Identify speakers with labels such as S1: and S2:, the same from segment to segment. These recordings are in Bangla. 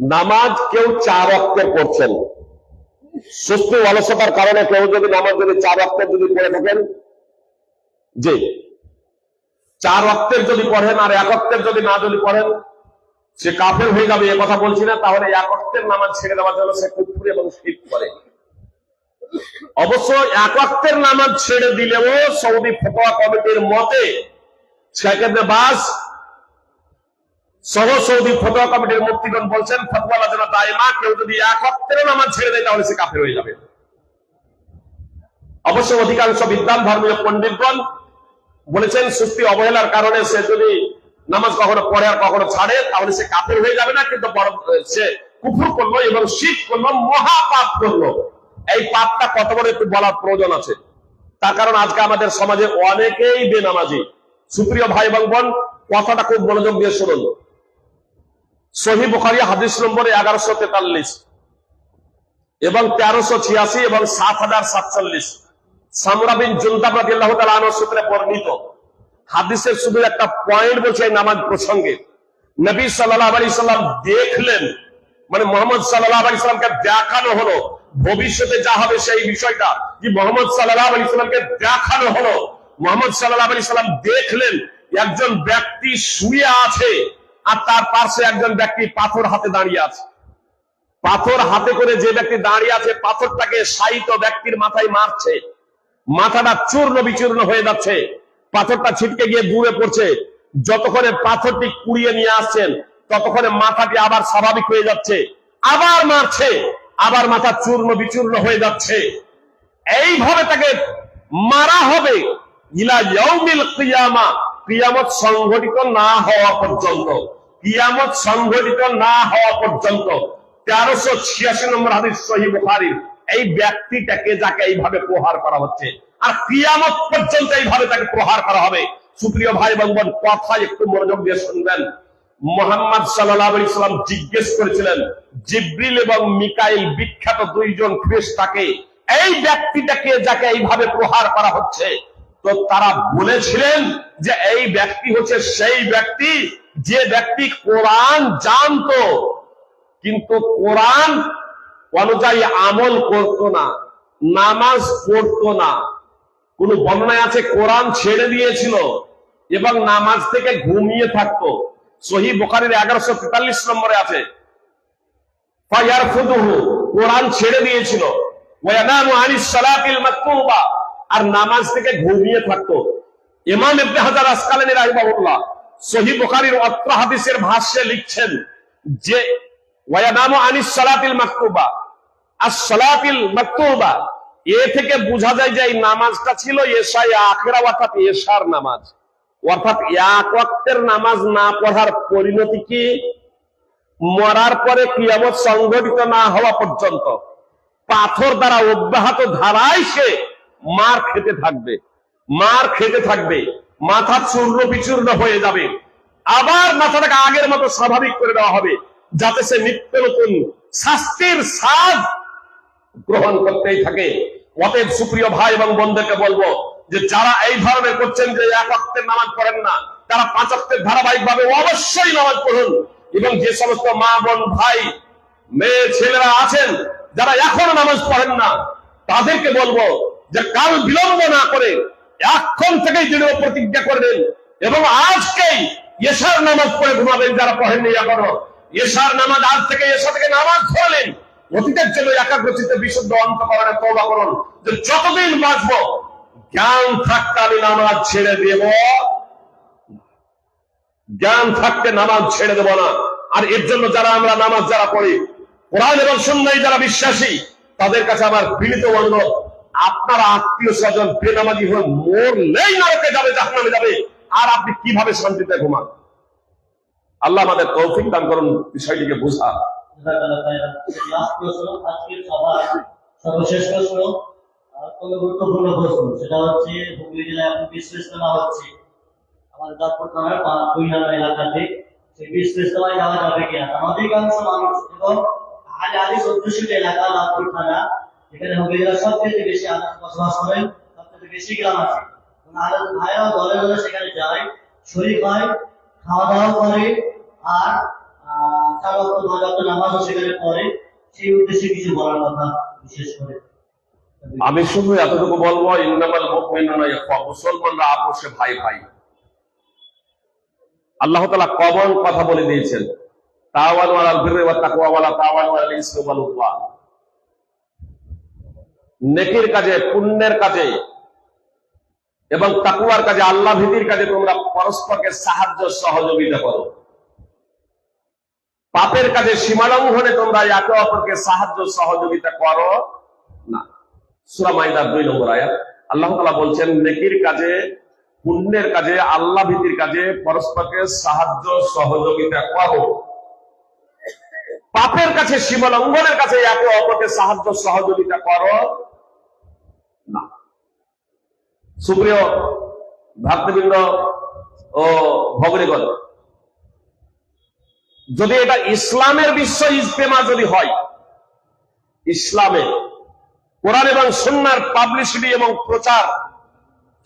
S1: নামাজ কেউ চার অক্ষর করছেন সুস্থ অলসতার কারণে কেউ যদি নামাজ যদি চার অক্ষর যদি পড়ে থাকেন, জি চার অক্ষের যদি পড়েন আর এক অক্ষের যদি না যদি পড়েন, সে কাফের হয়ে যাবে, এ কথা বলছি না, তাহলে এক অক্ষের নামাজ ছেড়ে দেওয়ার জন্য সে কুফুরি এবং শীত করে অবশ্য এক অক্ষের নামাজ ছেড়ে দিলেও সৌদি ফতোয়া কমিটির মতে সেক্ষেত্রে বাস সহ সৌদি ফতোয়া কমিটির মুক্তিগণ বলছেন, ফতোয়া আলোচনা কেউ যদি এক অক্ষের নামাজ ছেড়ে দেয়, তাহলে সে কাফের হয়ে যাবে। অবশ্য অধিকাংশ বিদ্যান ধর্মীয় বলেছেন অবহেলার কারণে সে যদি নামাজ কখনো পড়ে আর কখনো ছাড়ে, তাহলে সে কাফের হয়ে যাবে না, কিন্তু সে কুফুর করল এবং শীত করল মহাপাপ করল এই পাপটা কত বড় একটু বলার প্রয়োজন আছে। তার কারণ আজকে আমাদের সমাজে অনেকেই বেনামাজি। সুপ্রিয় ভাই এবং বোন, কথাটা খুব মনোযোগ দিয়ে শুনুন। সহি বুখারি হাদিস নম্বর এগারোশো তেতাল্লিশ এবং তেরোশো ছিয়াশি এবং সাত হাজার সাতচল্লিশ। সামরা বিন জুলদাব রাদিয়াল্লাহু তাআলা আনহু সূত্রে বর্ণিত হাদিসের শুধু একটা পয়েন্ট বলছে নামাজ প্রসঙ্গে। নবী সাল্লাল্লাহু আলাইহি সাল্লাম দেখলেন মানে মোহাম্মদ সাল্লাল্লাহু আলাইহি সাল্লামকে দেখানো হলো, ভবিষ্যতে যা হবে সেই বিষয়টা। যে মোহাম্মদ সাল্লাল্লাহু আলাইহি সাল্লামকে দেখানো হলো? মোহাম্মদ সাল্লাল্লাহু আলাইহি সাল্লাম দেখলেন, একজন ব্যক্তি শুয়ে আছে আর তার পাশে একজন ব্যক্তি পাথর হাতে দাঁড়িয়ে আছে। পাথর হাতে করে যে ব্যক্তি দাঁড়িয়ে আছে, পাথরটাকে সাহিত্য ব্যক্তির মাথায় মারছে। মাথাটা চূর্ণ বিচূর্ণ হয়ে যাচ্ছে। পাথরটা ছিটকে গিয়ে দূরে পড়ছে। যতক্ষণে পাথরটি কুড়িয়ে নিয়ে আসছেন, ততক্ষণে মাথাটি আবার স্বাভাবিক হয়ে যাচ্ছে। আবার মারছে, আবার মাথা চূর্ণ বিচূর্ণ হয়ে যাচ্ছে। এইভাবে তাকে মারা হবে ইলা ইয়াউমিল কিয়ামা সংঘটিত না হওয়া পর্যন্ত। কিয়ামত সংঘটিত না হওয়া পর্যন্ত তেরোশো ছিয়াশি নম্বর হাদিস সহি এই ব্যক্তিটাকে যাকে এইভাবে প্রহার করা হচ্ছে। আর কিয়ামত পর্যন্ত এইভাবে তাকে প্রহার করা হবে। সুপ্রিয় ভাই বোন, কথা একটু মনোযোগ দিয়ে শুনবেন। মোহাম্মদ সাল্লাম জিজ্ঞেস করেছিলেন, জিব্রিল এবং মিকাইল বিখ্যাত দুইজন ফ্রেস্তাকে এই ব্যক্তিটাকে যাকে এইভাবে প্রহার করা হচ্ছে, তো তারা বলেছিলেন যে এই ব্যক্তি হচ্ছে সেই ব্যক্তি যে ব্যক্তি কোরআন জানতো, কিন্তু কোরআন অনুযায়ী আমল করত না, নামাজ পড়তো না। কোন বর্ণনায় আছে, কোরআন ছেড়ে দিয়েছিল এবং নামাজ থেকে ঘুমিয়ে থাকতো। সহি এগারোশো তেতাল্লিশ নম্বরে আছে কোরআন ছেড়ে দিয়েছিল। আর নামাজ থেকে ঘুমিয়ে থাকতো। ইমাম ইবনে হাজার আসকালানি রাহিমাহুল্লাহ সহি ভাষ্যে লিখছেন যে এ থেকে বোঝা যায় যে এই নামাজটা ছিল অর্থাৎ নামাজ। অর্থাৎ এক নামাজ না পড়ার পরিণতি কি? মরার পরে কিয়ামত সংঘটিত না হওয়া পর্যন্ত পাথর দ্বারা অব্যাহত ধারায় সে মার খেতে থাকবে। মার খেতে থাকবে। মাথা চূর্ণ বিচূর্ণ হয়ে যাবে। আবার মাথাটাকে আগের মতো স্বাভাবিক করে দেওয়া হবে, যাতে সে নিত্য নতুন শাস্তির স্বাদ গ্রহণ করতেই থাকে। অতএব সুপ্রিয় ভাই এবং বোনদেরকে বলব যে যারা এই ধরনের করছেন যে এক অক্টের নামাজ পড়েন না, তারা পাঁচ অক্টের ধারাবাহিক ভাবে অবশ্যই নামাজ পড়ুন। এবং যে সমস্ত মা, বোন, ভাই, মেয়ে, ছেলেরা আছেন, যারা এখনও নামাজ পড়েন না, তাদেরকে বলব যে কাল বিলম্ব না করে এখন থেকেই দৃঢ় প্রতিজ্ঞা করবেন। এবং আজকেই এশার নামাজ পড়ে ঘুমাবেন যারা পড়েননি এখনও। এশার নামাজ আজ থেকে এশা থেকে নামাজ ধরলেন অতীতের জন্য একাগ্রচিতে বিশুদ্ধ অন্তকরণে তৌবা করুন। যে যতদিন বাঁচবো, জ্ঞান থাকতে আমি নামাজ ছেড়ে দেব। জ্ঞান থাকতে নামাজ ছেড়ে দেব না। আর এর জন্য যারা আমরা নামাজ যারা পড়ি, কোরআন এবং সুন্নাই যারা বিশ্বাসী, তাদের কাছে আমার পীড়িত অনুরোধ আপনারা আত্মীয় স্বজন বেনামাজি হয়ে মরলেই নরকে যাবে জাহান্নামে যাবে আর আপনি কীভাবে শান্তিতে ঘুমান আল্লাহ আমাদের তৌফিক দান করুন বিষয়টিকে বোঝা
S2: সর্বশেষ প্রশ্ন গুরুত্বপূর্ণ সেটা হচ্ছে হুগলি হচ্ছে এলাকাতে সেই অধিকাংশ এলাকা দাঁতপুর থানা যেখানে হুগলি সবচেয়ে বেশি আদান বসবাস করেন সবচেয়ে বেশি গ্রাম আছে। আদান ভাইরাও দলে দলে সেখানে যায় শরীর হয় খাওয়া দাওয়া করে, আর চার রকম পাঁচ নামাজও সেখানে পড়ে। সেই উদ্দেশ্যে কিছু বলার কথা বিশেষ করে।
S1: আমি শুধু এতটুকু বলব, ইন্নামাল মুমিনুনা ইখওয়া মুসলমানরা আপোষে ভাই ভাই। আল্লাহ তাআলা কমন কথা বলে দিয়েছেন। তাওয়ানু আলাল বিররি ওয়াত তাকওয়া ওয়ালা তাওয়ানু আলাল ইসমি ওয়াল উদওয়ান নেকির কাজে, পুণ্যের কাজে এবং তাকুয়ার কাজে, আল্লাহ ভীতির কাজে তোমরা পরস্পরকে সাহায্য, সহযোগিতা করো। পাপের কাজে সীমালঙ্ঘনে তোমরা একে অপরকে সাহায্য, সহযোগিতা করো না। সূরা মাইদার দুই নম্বর আয়াত। আল্লাহ তাআলা বলছেন, নেকির কাজে, পুণ্যের কাজে, আল্লাহ ভীতির কাজে পরস্পরকে সাহায্য, সহযোগিতা করো। পাপের কাছে সীমালঙ্ঘনের কাছে একে অপরকে সাহায্য সহযোগিতা করো না। সুপ্রিয় ভাতৃবৃন্দ ও ভগরিগণ যদি এটা ইসলামের বিশ্ব ইজতেমা যদি হয়, ইসলামে কোরআন এবং সুন্নার পাবলিসিটি এবং প্রচার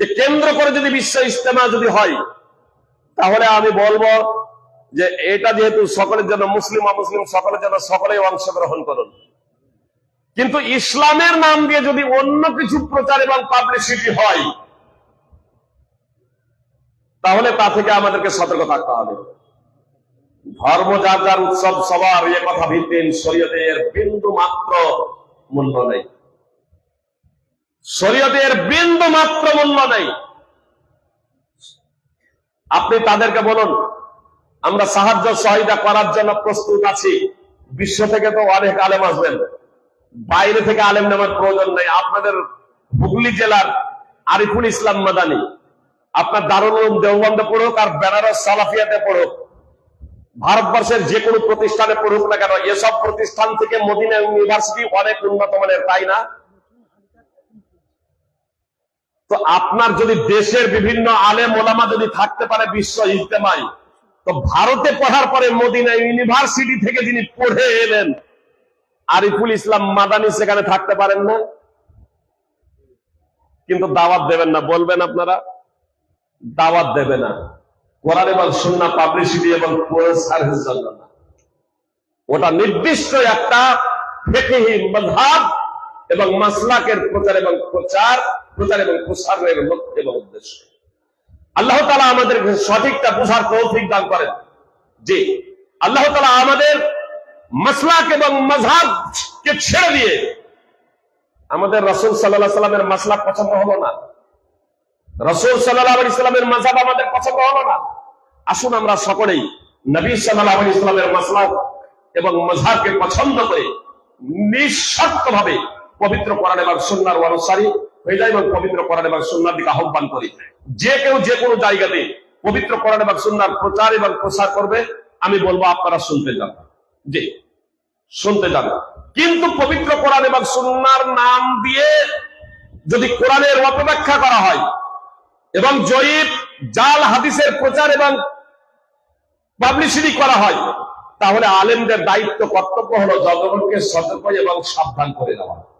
S1: কেন্দ্র করে যদি বিশ্ব ইজতেমা যদি হয়, তাহলে আমি বলব যে এটা যেহেতু সকলের জন্য মুসলিম অমুসলিম সকলের জন্য সকলেই অংশগ্রহণ করুন। কিন্তু ইসলামের নাম দিয়ে যদি অন্য কিছু প্রচার এবং পাবলিসিটি হয়, তাহলে তা থেকে আমাদেরকে সতর্ক থাকতে হবে। ধর্ম যার যার উৎসব, সবার এ কথা ভিত্তিন শরীয়তের বিন্দু মাত্র মূল্য নেই। শরীয়তের বিন্দু মাত্র মূল্য নেই। আপনি তাদেরকে বলুন আমরা সাহায্য সহায়তা করার জন্য প্রস্তুত আছি। বিশ্ব থেকে তো অনেক আলেম আসবেন। বাইরে থেকে আলেম নেওয়ার প্রয়োজন নেই। আপনাদের হুগলি জেলার আরিফুল ইসলাম মাদানী, আপনার দারুল দেওবন্দে পড়ুক আর বেনারস সালাফিয়াতে পড়ুক, ভারতবর্ষের যে কোনো প্রতিষ্ঠানে পড়ুক না কেন, এসব প্রতিষ্ঠান থেকে মদিনা ইউনিভার্সিটি অনেক উন্নত মানের, তাই না? তো আপনার যদি দেশের বিভিন্ন আলেম ওলামা যদি থাকতে পারে বিশ্ব ইজতেমাই তো ভারতে পড়ার পরে মদিনা ইউনিভার্সিটি থেকে যিনি পড়ে এলেন, আরিফুল ইসলাম মাদানি সেখানে থাকতে পারেন না কিন্তু দাওয়াত দেবেন না, বলবেন আপনারা, দাওয়াত দেবে না। কোরআন এবং সুন্না পাবলিসিটি এবং ওটা নির্দিষ্ট একটা এবং মাসলাকের প্রচার এবং প্রচার প্রচার এবং প্রসারের লক্ষ্য এবং উদ্দেশ্য। আল্লাহ তালা আমাদের সঠিকটা বোঝার তৌফিক দান করেন। যে আল্লাহ তালা আমাদের মাসলাক এবং মজাবকে ছেড়ে দিয়ে আমাদের রসুল সাল্লাহ সাল্লামের মাসলাক পছন্দ হলো না। রসুল সাল্লাহ আলী ইসলামের মাঝাব আমাদের পছন্দ হলো না। আসুন আমরা সকলেই নবী সাল্লাহ আলী ইসলামের মাসলাক এবং মজাবকে পছন্দ করে নিঃস্বার্থ ভাবে পবিত্র কোরআন এবং সুন্নার অনুসারী যায় এবং পবিত্র কোরআন এবং সুন্নার দিকে আহ্বান করি। যে কেউ যে কোনো জায়গাতে পবিত্র কোরআন এবং সুন্নার প্রচার এবং প্রসার করবে, আমি বলব আপনারা শুনতে যান। জি, শুনতে যান। কিন্তু পবিত্র কোরআন এবং সুন্নার নাম দিয়ে যদি কোরআনের অপব্যাখ্যা করা হয় এবং জয়ীব জাল, হাদিসের প্রচার এবং পাবলিসিটি করা হয়, তাহলে আলেমদের দায়িত্ব, কর্তব্য হলো জনগণকে সতর্ক এবং সাবধান করে দেওয়া।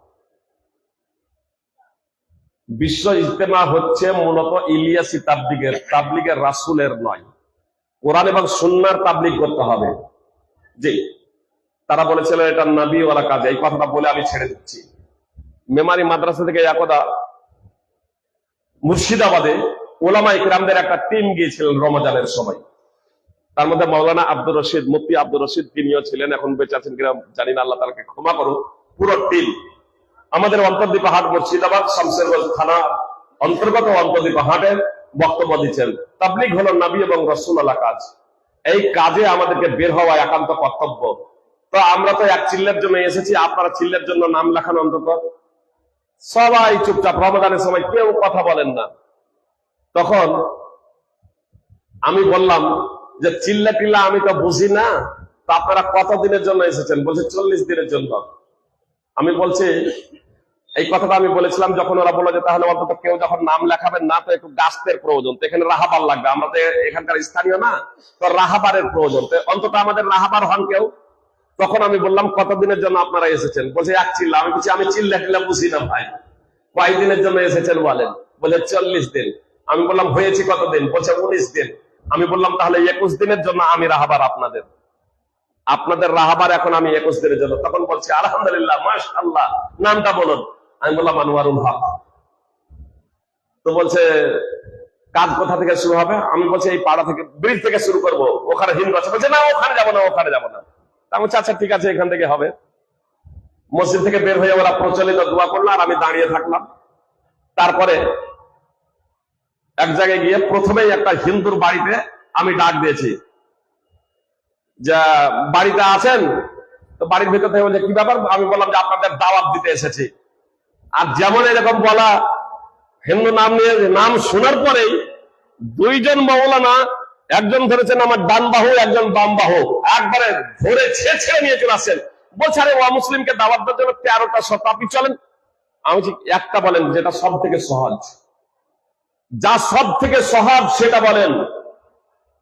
S1: বিশ্ব ইজতেমা হচ্ছে মূলত ইলিয়াসি তাবলিগের তাবলিগের রাসুলের নয়। কোরআন এবং সুন্নার তাবলিগ করতে হবে। জি, তারা বলেছিল এটা নবী ওরা কাজ, এই কথাটা বলে আমি ছেড়ে দিচ্ছি। মেমারি মাদ্রাসা থেকে একদা মুর্শিদাবাদে ওলামা ইকরামদের একটা টিম গিয়েছিলেন রমজানের সময়। তার মধ্যে মৌলানা আব্দুর রশিদ, মুফতি আব্দুর রশিদ তিনিও ছিলেন, এখন বেঁচে আছেন কিনা জানি না, আল্লাহ তালাকে ক্ষমা করো পুরো টিম। আমাদের অন্তর্দ্বীপ হাট মুর্শিদাবাদ, শামসেরগঞ্জ থানা অন্তর্গত অন্তর্দ্বীপ হাটের বক্তব্য দিচ্ছেন তাবলিগ হলো নবী এবং রসুল্লাহ কাজ। এই কাজে আমাদেরকে বের হওয়া একান্ত কর্তব্য। তো আমরা তো এক চিল্লের জন্য এসেছি, আপনারা চিল্লের জন্য নাম লেখান অন্তত। সবাই চুপচাপ, রমজানের সময় কেউ কথা বলেন না। তখন আমি বললাম যে চিল্লা টিল্লা আমি তো বুঝি না, তো আপনারা কত দিনের জন্য এসেছেন? বলছে, চল্লিশ দিনের জন্য। আমি বলছি, এই কথাটা আমি বলেছিলাম যখন ওরা বলল যে তাহলে অন্তত কেউ যখন নাম লেখাবেন না, তো একটু গাছের প্রয়োজন। তো এখানে রাহাবার লাগবে, আমরা তো এখানকার স্থানীয় না, তো রাহাবারের প্রয়োজন। তো অন্তত আমাদের রাহাবার হন কেউ। তখন আমি বললাম, কতদিনের জন্য আপনারা এসেছেন? বলছে, এক চিল্লা। আমি বলছি, আমি চিল্লা টিল্লা বুঝি না ভাই। কয়েকদিনের জন্য এসেছেন বলেন? বলে চল্লিশ দিন। আমি বললাম, হয়েছে কতদিন? বলছে, উনিশ দিন। আমি বললাম, তাহলে একুশ দিনের জন্য আমি রাহাবার আপনাদের। আপনাদের রাহাবার এখন আমি একুশ দিনের জন্য। তখন বলছি আলহামদুলিল্লাহ মাশাআল্লাহ নামটা বলুন। আমি বললাম আনোয়ারুল হক। তো বলছে কাজ কোথা থেকে শুরু হবে? আমি বলছি এই পাড়া থেকে ব্রিজ থেকে শুরু করব। ওখানে হিন্দু আছে। বলছে না ওখানে যাব না ওখানে যাব না। আমি বলছি, আচ্ছা ঠিক আছে এখান থেকে হবে। মসজিদ থেকে বের হয়ে ওরা প্রচলিত দোয়া করল আর আমি দাঁড়িয়ে থাকলাম। তারপরে এক জায়গায় গিয়ে প্রথমেই একটা হিন্দুর বাড়িতে আমি ডাক দিয়েছি যা বাড়িতে আছেন, তো বাড়ির ভিতর থেকে বলছে, কি ব্যাপার? আমি বললাম যে, আপনাদের দাওয়াত দিতে এসেছি। আর যেমন এরকম বলা হিন্দু নাম নিয়ে, নাম শোনার পরেই দুইজন মৌলানা একজন ধরেছেন আমার ডান বাহু, একজন বাম বাহু, একবারে ধরে ছেড়ে নিয়ে চলে আসছেন। বলছে, আরে ওয়া মুসলিমকে দাওয়াত দেওয়ার জন্য তেরোটা শর্ত আপনি চলেন। আমি একটা বলেন, যেটা সব থেকে সহজ। যা সব থেকে সহজ, সেটা বলেন।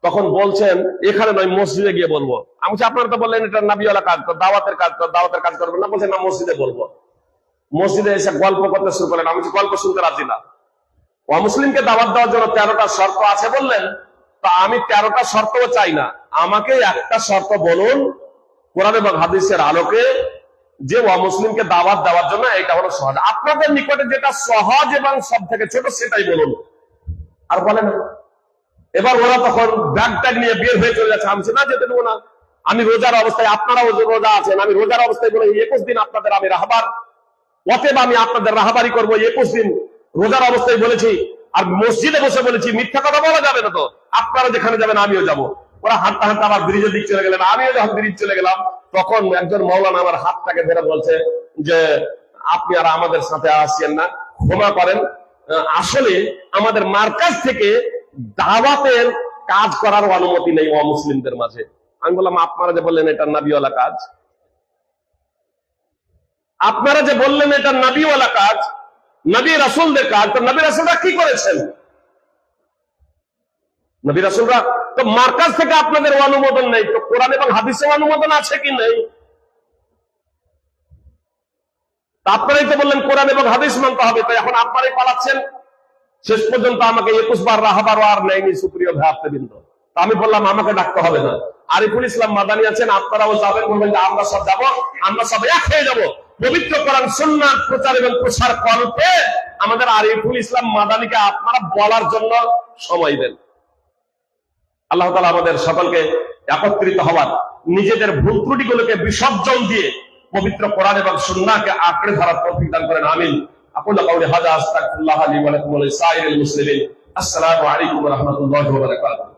S1: তখন বলছেন এখানে নয় মসজিদে গিয়ে বলব। আমি বলছি, আপনারা তো বললেন এটা নাবিওয়ালা কাজ তো দাওয়াতের কাজ তো দাওয়াতের কাজ করবেন না। বলছেন না মসজিদে বলব। মসজিদে এসে গল্প করতে শুরু করলেন। আমি গল্প শুনতে রাজি না। অমুসলিমকে দাওয়াত দেওয়ার জন্য তেরোটা শর্ত আছে বললেন। তা আমি তেরোটা শর্তও চাই না। আমাকে একটা শর্ত বলুন কোরআন এবং হাদিসের আলোকে যে অমুসলিমকে দাওয়াত দেওয়ার জন্য এটা হলো সহজ। আপনাদের নিকটে যেটা সহজ এবং সব থেকে ছোট সেটাই বলুন। আর বলেন না। এবার ওরা তখন ব্যাগ ট্যাগ নিয়ে বের হয়ে চলে যাচ্ছে। আমি না, যেতে দেবো না। আমি রোজার অবস্থায় আপনারাও রোজা আছেন, আমি রোজার অবস্থায় বলে একুশ দিন আপনাদের আমি রাহবার। অতএব আমি আপনাদের রাহাবারি করব একুশ দিন। রোজার অবস্থায় বলেছি, আর মসজিদে বসে বলেছি, মিথ্যা কথা বলা যাবে না তো। আপনারা যেখানে যাবেন, আমিও যাব। ওরা হাঁটতে হাঁটতে আমার ব্রিজের দিক চলে গেলেন, আমিও যখন ব্রিজ চলে গেলাম, তখন একজন মৌলানা আমার হাতটাকে ধরে বলছে যে, আপনি আর আমাদের সাথে আসছেন না, ক্ষমা করেন। আসলে আমাদের মার্কাজ থেকে দাওয়াতের কাজ করার অনুমতি নেই অমুসলিমদের মাঝে। আমি বললাম, আপনারা যে বললেন এটা নাবিওয়ালা কাজ। আপনারা যে বললেন এটা নবীওয়ালা কাজ, নবী রাসুলদের কাজ, তো নবী রাসুলরা কি করেছেন? নবী রাসুলরা, তো মার্কাজ থেকে আপনাদের অনুমোদন নেই, তো কোরআন এবং হাদিসে অনুমোদন আছে কি নেই? আপনারাই তো বললেন, কোরআন এবং হাদিস মানতে হবে, তো এখন আপনারাই পালাচ্ছেন। শেষ পর্যন্ত আমাকে একুশ বার রাহাবারও আর নেয়নি সুপ্রিয় ভাবতেবৃন্দ আমি বললাম, আমাকে ডাকতে হবে না। আরিফুল ইসলাম মাদানি আছেন, আপনারাও যাবেন, বলবেন যে আমরা সব যাব, আমরা সব এক হয়ে যাব। পবিত্র কোরআন, সুন্নাত, প্রচার এবং প্রসার কল্পে আমাদের আরিফুল ইসলাম মাদানিকে আপনারা বলার জন্য সময় দেন। আল্লাহ তালা আমাদের সকলকে একত্রিত হওয়ার, নিজেদের ভুল ত্রুটিগুলোকে বিসর্জন দিয়ে পবিত্র কোরআন এবং সুন্নাহকে আঁকড়ে ধরার তৌফিক দান করেন, আমিন। أقول قولي هذا أستغفر الله لي ولكم ولسائر المسلمين. السلام عليكم ورحمة الله وبركاته.